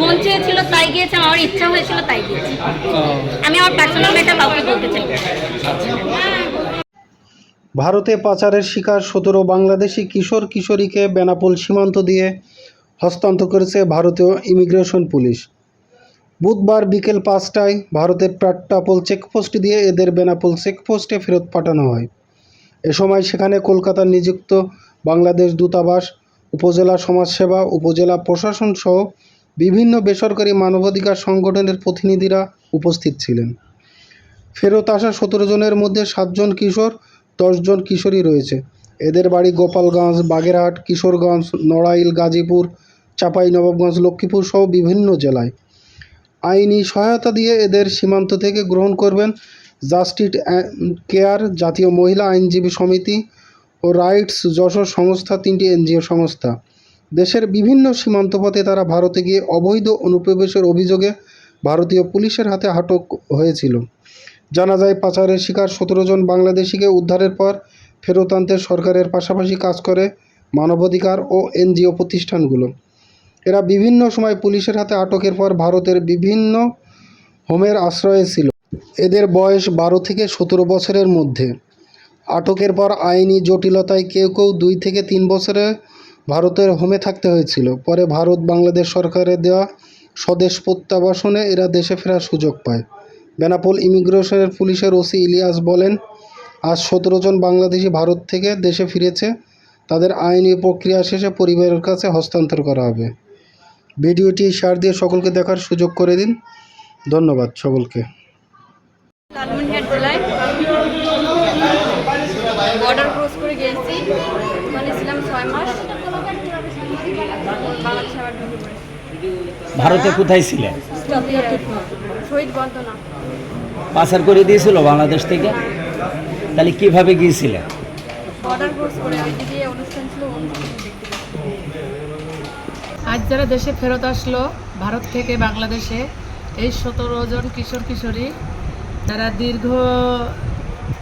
মন চেয়েছিল তাই গিয়েছে, আমার ইচ্ছা হয়েছিল তাই গিয়েছি। আমি আমার পার্সোনাল ম্যাটার কাউকে বলতে চাই ভারতে পাচারের শিকার সতেরো বাংলাদেশি কিশোর কিশোরীকে বেনাপোল সীমান্ত দিয়ে হস্তান্তর করেছে ভারতীয় ইমিগ্রেশন পুলিশ। বুধবার বিকেল পাঁচটায় ভারতের প্রাট্টাপোল চেকপোস্ট দিয়ে এদের বেনাপোল চেকপোস্টে ফেরত পাঠানো হয়। এ সময় সেখানে কলকাতার নিযুক্ত বাংলাদেশ দূতাবাস, উপজেলা সমাজসেবা, উপজেলা প্রশাসন সহ বিভিন্ন বেসরকারি মানবাধিকার সংগঠনের প্রতিনিধিরা উপস্থিত ছিলেন। ফেরত আসা সতেরো জনের মধ্যে সাতজন কিশোর, দশজন কিশোরী রয়েছে। এদের বাড়ি গোপালগঞ্জ, বাগেরহাট, কিশোরগঞ্জ, নড়াইল, গাজীপুর চাঁপাইনবাবগঞ্জ লক্ষ্মীপুর সহ বিভিন্ন জেলায়। আইনি সহায়তা দিয়ে এদের সীমান্ত থেকে গ্রহণ করবেন জাস্টিস কেয়ার জাতীয় মহিলা আইনজীবী সমিতি ও রাইটস যশোর সংস্থা তিনটি এনজিও সংস্থা। দেশের বিভিন্ন সীমান্ত পথে তারা ভারতে গিয়ে অবৈধ অনুপ্রবেশের অভিযোগে ভারতীয় পুলিশের হাতে আটক হয়েছিল। জানা যায়, পাচারের শিকার সতেরো জন বাংলাদেশিকে উদ্ধারের পর ফেরত আনতে সরকারের পাশাপাশি কাজ করে মানবাধিকার ও এনজিও প্রতিষ্ঠানগুলো। এরা বিভিন্ন সময় পুলিশের হাতে আটকের পর ভারতের বিভিন্ন হোমের আশ্রয়ে ছিল। এদের বয়স বারো থেকে সতেরো বছরের মধ্যে। আটকের পর আইনি জটিলতায় কেউ কেউ দুই থেকে তিন বছরে ভারতের হোমে থাকতে হয়েছিল। পরে ভারত বাংলাদেশ সরকারের দেওয়া স্বদেশ প্রত্যাবাসনে এরা দেশে ফেরার সুযোগ পায়। বেনাপোল ইমিগ্রেশনের পুলিশের ওসি ইলিয়াস বলেন, আজ সতেরো জন বাংলাদেশি ভারত থেকে দেশে ফিরেছে। তাদের আইনি প্রক্রিয়া শেষে পরিবারের কাছে হস্তান্তর করা হবে। ভিডিওটি শেয়ার দিয়ে সকলকে দেখার সুযোগ করে দিন। ধন্যবাদ সকলকে। বর্ডার ক্রস করে ওখানে ছিলাম ছয় মাস। বাংলাদেশে আবার ঢুকে পড়েছি ভারতে কোথায় ছিলেন শহীদ বন্দনা। পাচার করে দিয়েছিল বাংলাদেশ থেকে? তাহলে কীভাবে গিয়েছিলেন বর্ডার ক্রস করে ওইদিকে অনুষ্ঠান ছিল অনুষ্ঠান দেখতে গেছি। আজ যারা দেশে ফেরত আসলো ভারত থেকে বাংলাদেশে এই সতেরো জন কিশোর কিশোরী তারা দীর্ঘ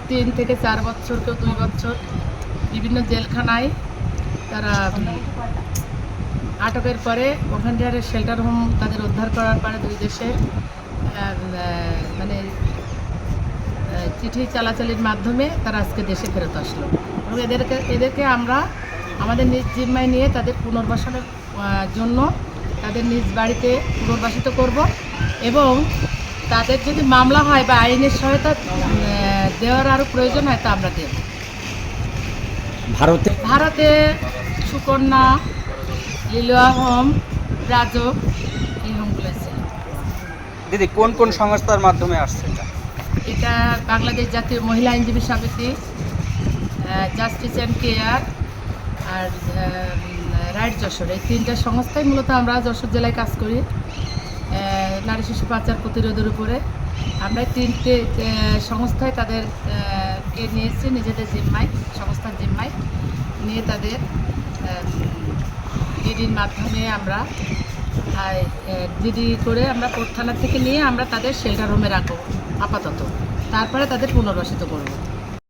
তিন থেকে চার বছর কেউ দুই বছর বিভিন্ন জেলখানায় তারা আটকের পরে ওখানকার শেল্টার হোম তাদের উদ্ধার করার পরে দুই দেশে মানে চিঠি চালাচালির মাধ্যমে তারা আজকে দেশে ফেরত আসলো। এবং এদেরকে এদেরকে আমরা আমাদের নিজ জিম্মায় নিয়ে তাদের পুনর্বাসনের জন্য তাদের নিজ বাড়িতে পুনর্বাসিত করব এবং তাদের যদি মামলা হয় বা আইনের সহায়তা দেওয়ার আরও প্রয়োজন হয় তা আমরা দেব। ভারতে? ভারতে সুকন্যা লিলুয়া হোম রাজক এই হোমগুলো ছিল দিদি কোন কোন সংস্থার মাধ্যমে আসছে এটা? এটা বাংলাদেশ জাতীয় মহিলা আইনজীবী সমিতি জাস্টিস অ্যান্ড কেয়ার আর রাইট যশোর। এই তিনটা সংস্থায় মূলত আমরা যশোর জেলায় কাজ করি। নারী শিশু পাচার প্রতিরোধের উপরে। আমরা তিনটে সংস্থায় তাদের আহ, কে নিয়েছি নিজেদের জিম্মায়। সংস্থার জিম্মায় নিয়ে তাদের ডিডির মাধ্যমে আমরা ডিডি করে আমরা কোর্ট থানা থেকে নিয়ে আমরা তাদের শেল্টার রুমে রাখব, আপাতত। তারপরে তাদের পুনর্বাসিত করব।